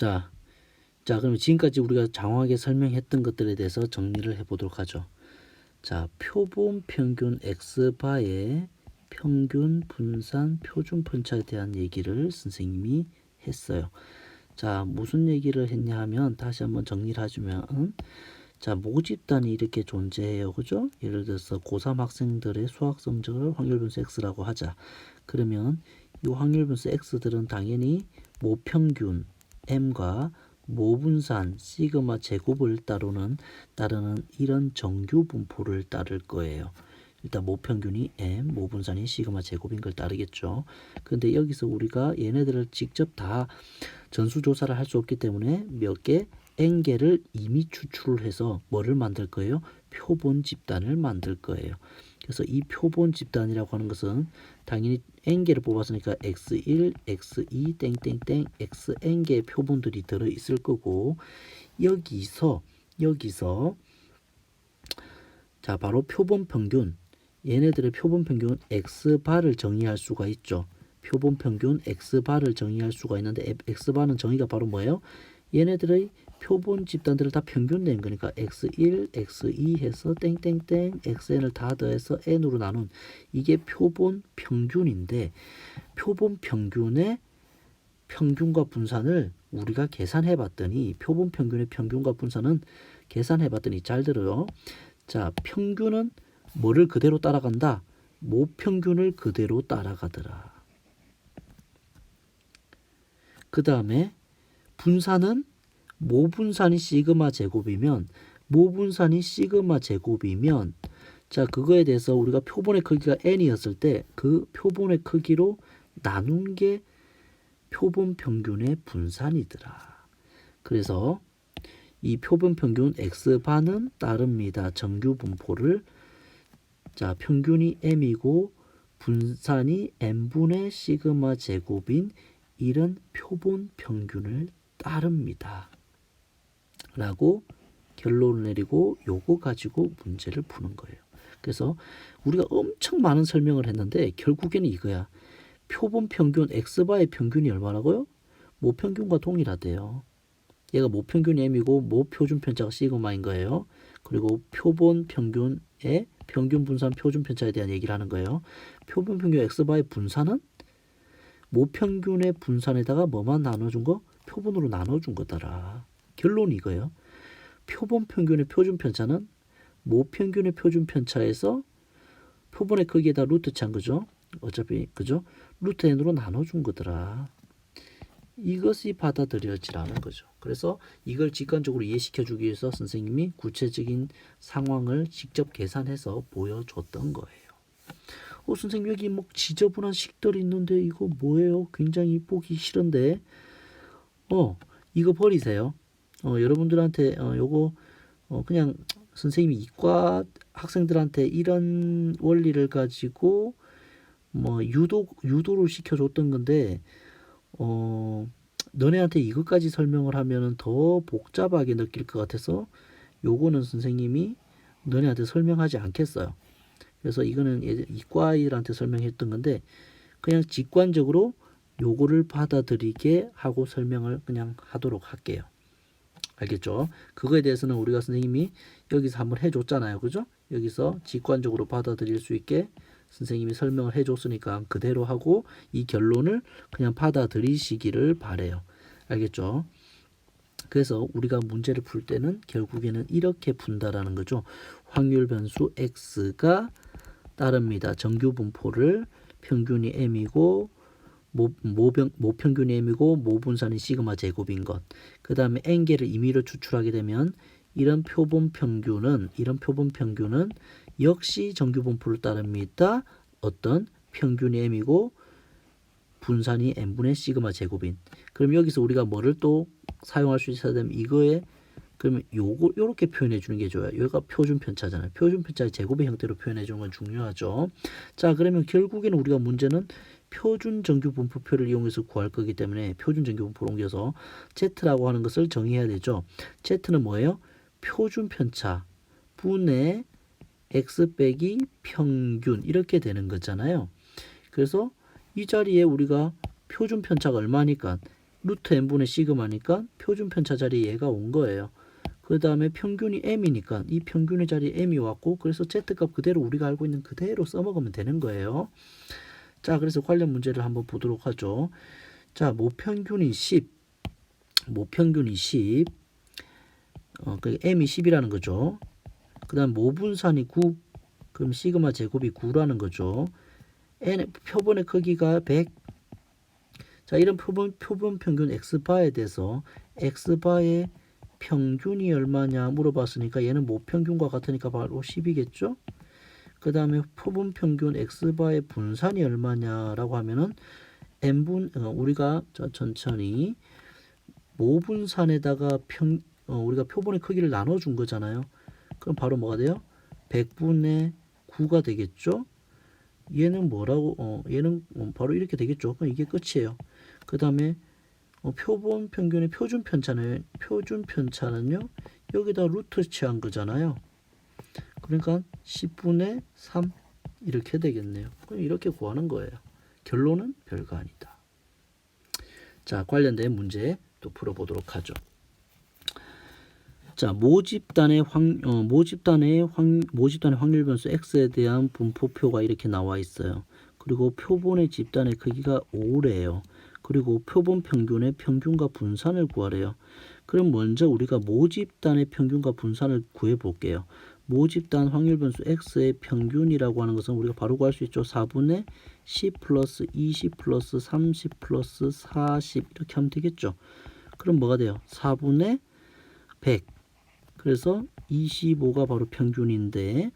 자, 자, 그럼 지금까지 우리가 장황하게 설명했던 것들에 대해서 정리를 해보도록 하죠. 자, 표본 평균 x바의 평균 분산 표준 편차에 대한 얘기를 선생님이 했어요. 자, 무슨 얘기를 했냐 하면 다시 한번 정리를 해주면 자, 모집단이 이렇게 존재해요. 그죠? 예를 들어서 고3 학생들의 수학 성적을 확률분수 x라고 하자. 그러면 이 확률분수 x들은 당연히 모평균 m과 모분산 시그마 제곱을 따르는 따르는 이런 정규 분포를 따를 거예요. 일단 모평균이 m, 모분산이 시그마 제곱인 걸 따르겠죠. 근데 여기서 우리가 얘네들을 직접 다 전수조사를 할 수 없기 때문에 몇개 n 개를 이미 추출을 해서 뭐를 만들 거예요? 표본 집단을 만들 거예요. 그래서 이 표본 집단이라고 하는 것은 당연히 n 개를 뽑았으니까 x1, x2, 땡땡땡, xn 개의 표본들이 들어 있을 거고 여기서 여기서 자 바로 표본 평균 얘네들의 표본 평균 x 바를 정의할 수가 있죠. 표본 평균 x 바를 정의할 수가 있는데 x 바는 정의가 바로 뭐예요? 얘네들의 표본 집단들을 다 평균 낸 거니까 x1, x2 해서 땡땡땡 xn을 다 더해서 n으로 나눈 이게 표본 평균인데 표본 평균의 평균과 분산을 우리가 계산해 봤더니 표본 평균의 평균과 분산은 계산해 봤더니 잘 들어요. 자, 평균은 뭐를 그대로 따라간다? 모평균을 그대로 따라가더라. 그 다음에 분산은 모분산이 시그마 제곱이면 모분산이 시그마 제곱이면 자 그거에 대해서 우리가 표본의 크기가 n이었을 때 그 표본의 크기로 나눈 게 표본 평균의 분산이더라. 그래서 이 표본 평균 x 반은 따릅니다. 정규 분포를 자 평균이 m이고 분산이 n분의 시그마 제곱인 이런 표본 평균을 따릅니다. 라고 결론을 내리고 요거 가지고 문제를 푸는 거예요. 그래서 우리가 엄청 많은 설명을 했는데 결국에는 이거야. 표본 평균 x바의 평균이 얼마라고요? 모평균과 동일하대요. 얘가 모평균이 m이고 모표준 편차가 시그마인 거예요. 그리고 표본 평균의 평균 분산 표준 편차에 대한 얘기를 하는 거예요. 표본 평균 x바의 분산은 모평균의 분산에다가 뭐만 나눠준 거? 표본으로 나눠준 거더라. 결론이 이거예요. 표본 평균의 표준 편차는 모평균의 표준 편차에서 표본의 크기에다 루트 찬 거죠. 어차피 그죠? 루트 n으로 나눠준 거더라. 이것이 받아들여지라는 거죠. 그래서 이걸 직관적으로 이해시켜 주기 위해서 선생님이 구체적인 상황을 직접 계산해서 보여줬던 거예요. 어, 선생님 여기 뭐 지저분한 식들이 있는데 이거 뭐예요? 굉장히 보기 싫은데 어 이거 버리세요. 어 여러분들한테 어 요거 어 그냥 선생님이 이과 학생들한테 이런 원리를 가지고 뭐 유도 유도를 시켜줬던 건데 어 너네한테 이것까지 설명을 하면은 더 복잡하게 느낄 것 같아서 요거는 선생님이 너네한테 설명하지 않겠어요. 그래서 이거는 이과일한테 설명했던 건데 그냥 직관적으로 요거를 받아들이게 하고 설명을 그냥 하도록 할게요. 알겠죠? 그거에 대해서는 우리가 선생님이 여기서 한번 해줬잖아요. 그죠? 여기서 직관적으로 받아들일 수 있게 선생님이 설명을 해줬으니까 그대로 하고 이 결론을 그냥 받아들이시기를 바래요. 알겠죠? 그래서 우리가 문제를 풀 때는 결국에는 이렇게 푼다라는 거죠. 확률 변수 x가 따릅니다. 정규 분포를 평균이 m이고 모, 모병, 모평균이 m이고 모분산이 시그마 제곱인 것. 그 다음에 n개를 임의로 추출하게 되면 이런 표본 평균은 이런 표본 평균은 역시 정규 분포를 따릅니다. 어떤 평균이 m이고 분산이 n분의 시그마 제곱인. 그럼 여기서 우리가 뭐를 또 사용할 수 있어야 되면 이거에 그러면 요거 요렇게 표현해 주는 게 좋아요. 여기가 표준 편차잖아요. 표준 편차의 제곱의 형태로 표현해 주는 건 중요하죠. 자, 그러면 결국에는 우리가 문제는 표준 정규 분포표를 이용해서 구할 거기 때문에 표준 정규 분포를 옮겨서 Z라고 하는 것을 정의해야 되죠. Z는 뭐예요? 표준 편차 분의 x 빼기 평균 이렇게 되는 거잖아요. 그래서 이 자리에 우리가 표준 편차가 얼마니까 루트 n분의 시그마니까 표준 편차 자리에 얘가 온 거예요. 그 다음에 평균이 m이니까 이 평균의 자리에 m이 왔고 그래서 z값 그대로 우리가 알고 있는 그대로 써먹으면 되는 거예요. 자 그래서 관련 문제를 한번 보도록 하죠. 자 모평균이 10 모평균이 10 어, 그 m이 10이라는 거죠. 그 다음 모분산이 9 그럼 시그마 제곱이 9라는 거죠. n 표본의 크기가 100 자, 이런 표본, 표본 평균 x바에 대해서 x바의 평균이 얼마냐 물어봤으니까 얘는 모평균과 같으니까 바로 10이겠죠? 그 다음에 표본 평균 x바의 분산이 얼마냐라고 하면은 n분 어, 우리가 저 천천히 모분산에다가 평 어, 우리가 표본의 크기를 나눠 준 거잖아요. 그럼 바로 뭐가 돼요? 100분의 9가 되겠죠? 얘는 뭐라고 어 얘는 어, 바로 이렇게 되겠죠. 그럼 이게 끝이에요. 그 다음에 어, 표본 평균의 표준 편차는 표준 편차는요 여기다 루트 취한 거잖아요. 그러니까 10분의 3 이렇게 되겠네요. 그럼 이렇게 구하는 거예요. 결론은 별거 아니다. 자 관련된 문제 또 풀어보도록 하죠. 자 모집단의 확 어, 모집단의 확 모집단의 확률 변수 x에 대한 분포표가 이렇게 나와 있어요. 그리고 표본의 집단의 크기가 5래요. 그리고 표본 평균의 평균과 분산을 구하래요. 그럼 먼저 우리가 모집단의 평균과 분산을 구해 볼게요. 모집단 확률 변수 x의 평균이라고 하는 것은 우리가 바로 구할 수 있죠. 4분의 10 플러스 20 플러스 30 플러스 40 이렇게 하면 되겠죠. 그럼 뭐가 돼요? 4분의 100 그래서 25가 바로 평균인데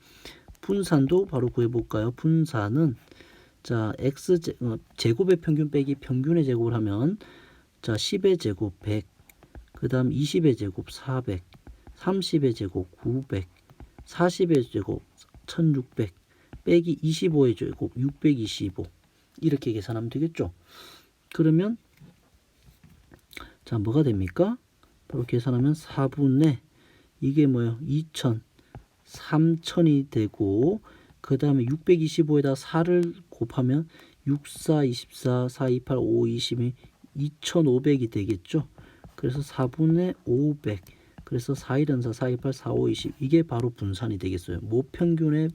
분산도 바로 구해볼까요? 분산은 자 x 제, 어, 제곱의 평균 빼기 평균의 제곱을 하면 자 10의 제곱 100, 그 다음 20의 제곱 400, 30의 제곱 900, 40의 제곱 1600, 빼기 25의 제곱 625 이렇게 계산하면 되겠죠. 그러면 자 뭐가 됩니까? 바로 계산하면 4분의 이게 뭐예요? 2000, 3000이 되고 그 다음에 625에다 4를 곱하면 6, 4, 24, 4, 28, 5, 22, 2500이 되겠죠. 그래서 4분의 500. 그래서 4, 1은 4, 4, 28, 4, 5, 20. 이게 바로 분산이 되겠어요. 모평균의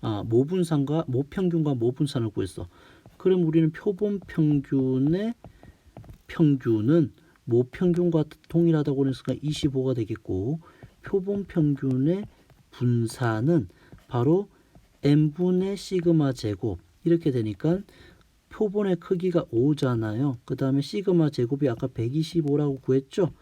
아, 모분산과 모평균과 모분산을 구했어. 그럼 우리는 표본 평균의 평균은 모평균과 동일하다고 했으니까 25가 되겠고 표본 평균의 분산은 바로 n분의 시그마 제곱 이렇게 되니까 표본의 크기가 5잖아요. 그 다음에 시그마 제곱이 아까 125라고 구했죠.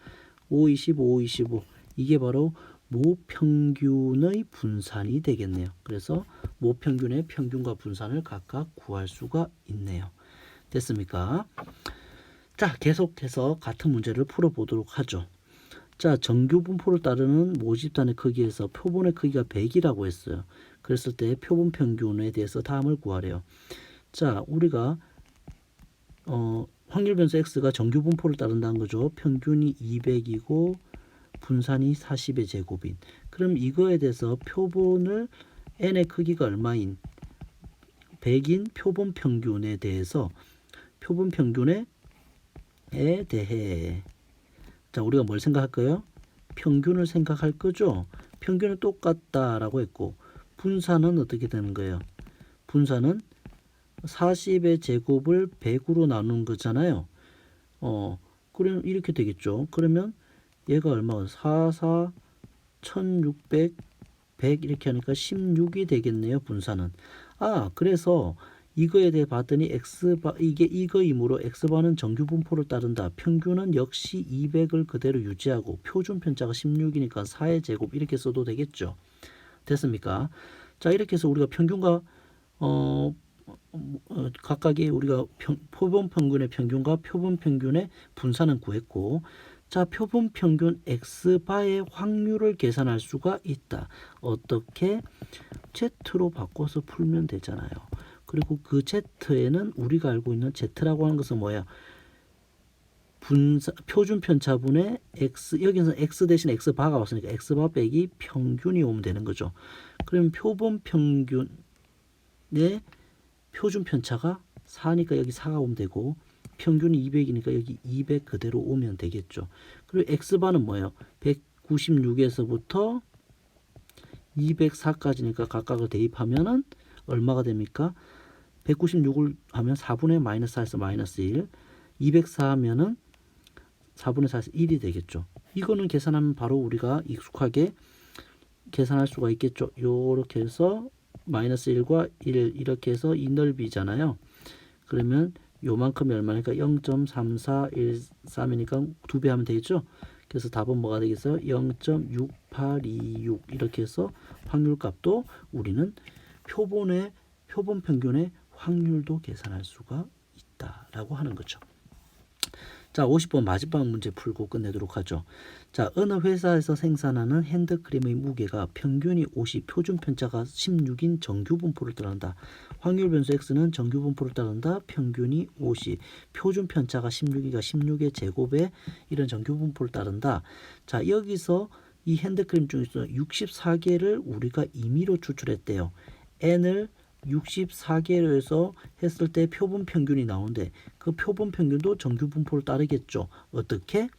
5, 25, 5, 25 이게 바로 모평균의 분산이 되겠네요. 그래서 모평균의 평균과 분산을 각각 구할 수가 있네요. 됐습니까? 자, 계속해서 같은 문제를 풀어보도록 하죠. 자, 정규 분포를 따르는 모집단의 크기에서 표본의 크기가 100이라고 했어요. 그랬을 때 표본 평균에 대해서 다음을 구하래요. 자, 우리가 어, 확률 변수 x가 정규 분포를 따른다는 거죠. 평균이 200이고 분산이 40의 제곱인. 그럼 이거에 대해서 표본을 n의 크기가 얼마인 100인 표본 평균에 대해서 표본 평균에 에 대해 자 우리가 뭘 생각할까요? 평균을 생각할 거죠. 평균은 똑같다라고 했고 분산은 어떻게 되는 거예요? 분산은 40의 제곱을 100으로 나눈 거잖아요. 어, 그러면 이렇게 되겠죠. 그러면 얘가 얼마? 4, 4, 1600, 100 이렇게 하니까 16이 되겠네요. 분산은. 아, 그래서 이거에 대해 봤더니 x바 이게 이거이므로 x바는 정규 분포를 따른다. 평균은 역시 200을 그대로 유지하고 표준 편차가 16이니까 4의 제곱 이렇게 써도 되겠죠. 됐습니까? 자 이렇게 해서 우리가 평균과 어, 어 각각의 우리가 평, 표본 평균의 평균과 표본 평균의 분산은 구했고 자 표본 평균 x바의 확률을 계산할 수가 있다. 어떻게 z로 바꿔서 풀면 되잖아요. 그리고 그 z에는 우리가 알고 있는 z라고 하는 것은 뭐야? 분사, 표준 편차분의 x 여기서 x 대신 x 바가 왔으니까 x 바 빼기 평균이 오면 되는 거죠. 그럼 표본 평균의 표준 편차가 4니까 여기 4가 오면 되고 평균이 200이니까 여기 200 그대로 오면 되겠죠. 그리고 x바는 뭐예요? 196에서부터 204까지니까 각각을 대입하면은 얼마가 됩니까? 196을 하면 4분의 마이너스 4에서 마이너스 1, 204 하면은 4분의 4에서 1이 되겠죠. 이거는 계산하면 바로 우리가 익숙하게 계산할 수가 있겠죠. 요렇게 해서 마이너스 1과 1 이렇게 해서 이 넓이잖아요. 그러면 요만큼이 얼마니까 0.3413이니까 두 배 하면 되겠죠. 그래서 답은 뭐가 되겠어요? 0.6826 이렇게 해서 확률 값도 우리는 표본의 표본 평균의 확률도 계산할 수가 있다라고 하는 거죠. 자, 50번 마지막 문제 풀고 끝내도록 하죠. 자, 어느 회사에서 생산하는 핸드크림의 무게가 평균이 50, 표준 편차가 16인 정규 분포를 따른다. 확률 변수 x는 정규 분포를 따른다. 평균이 50, 표준 편차가 16이가 16의 제곱에 이런 정규 분포를 따른다. 자, 여기서 이 핸드크림 중에서 64개를 우리가 임의로 추출했대요. n을 64개로 해서 했을 때 표본 평균이 나오는데 그 표본 평균도 정규 분포를 따르겠죠. 어떻게?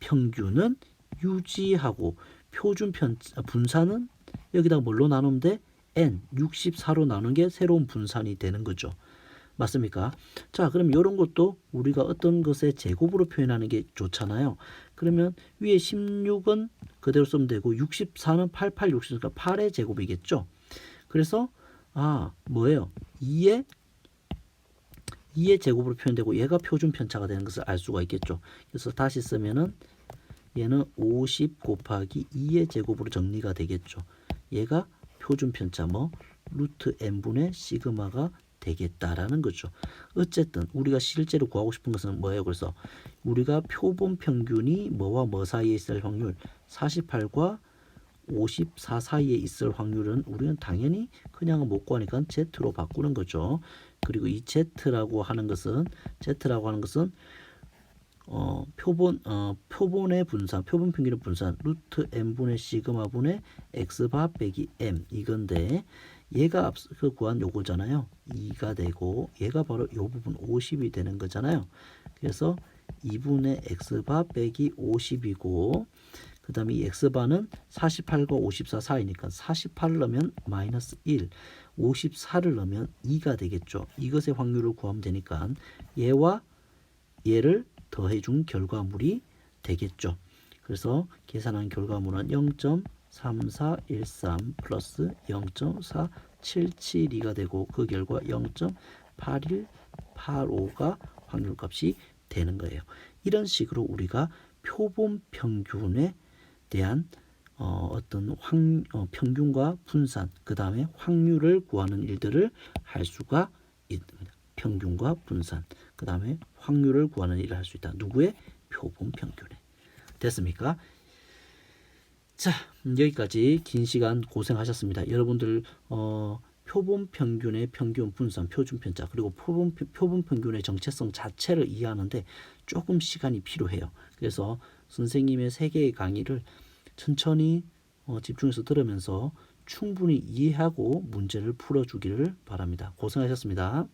평균은 유지하고 표준 편 분산은 여기다 뭘로 나누면 돼? n 64로 나눈 게 새로운 분산이 되는 거죠. 맞습니까? 자, 그럼 이런 것도 우리가 어떤 것의 제곱으로 표현하는 게 좋잖아요. 그러면 위에 16은 그대로 쓰면 되고 64는 88, 60이니까 8의 제곱이겠죠. 그래서 아 뭐예요? 2의 2의 제곱으로 표현되고 얘가 표준 편차가 되는 것을 알 수가 있겠죠. 그래서 다시 쓰면은 얘는 50 곱하기 2의 제곱으로 정리가 되겠죠. 얘가 표준 편차 뭐 루트 n분의 시그마가 되겠다라는 거죠. 어쨌든 우리가 실제로 구하고 싶은 것은 뭐예요? 그래서 우리가 표본 평균이 뭐와 뭐 사이에 있을 확률 48과 54 사이에 있을 확률은 우리는 당연히 그냥 못 구하니까 Z로 바꾸는 거죠. 그리고 이 Z라고 하는 것은 Z라고 하는 것은 어, 표본 어, 표본의 분산, 표본 평균의 분산 루트 n분의 시그마 분의 x바 빼기 m 이건데 얘가 앞서 그 구한 요거잖아요. 2가 되고 얘가 바로 요 부분 50이 되는 거잖아요. 그래서 2분의 x바 빼기 50이고 그 다음에 이 x바는 48과 54 사이니까 48을 넣으면 마이너스 1, 54를 넣으면 2가 되겠죠. 이것의 확률을 구하면 되니까 얘와 얘를 더해준 결과물이 되겠죠. 그래서 계산한 결과물은 0.3413 플러스 0.4772가 되고 그 결과 0.8185가 확률값이 되는 거예요. 이런 식으로 우리가 표본 평균에 대한 어, 어떤 확, 어, 평균과 분산, 그 다음에 확률을 구하는 일들을 할 수가 있습니다. 평균과 분산, 그 다음에 확률을 구하는 일을 할 수 있다. 누구의? 표본 평균에. 됐습니까? 자, 여기까지 긴 시간 고생하셨습니다. 여러분들 어, 표본 평균의 평균 분산, 표준 편차, 그리고 표본 표본 평균의 정체성 자체를 이해하는데 조금 시간이 필요해요. 그래서 선생님의 세 개의 강의를 천천히 어, 집중해서 들으면서 충분히 이해하고 문제를 풀어주기를 바랍니다. 고생하셨습니다.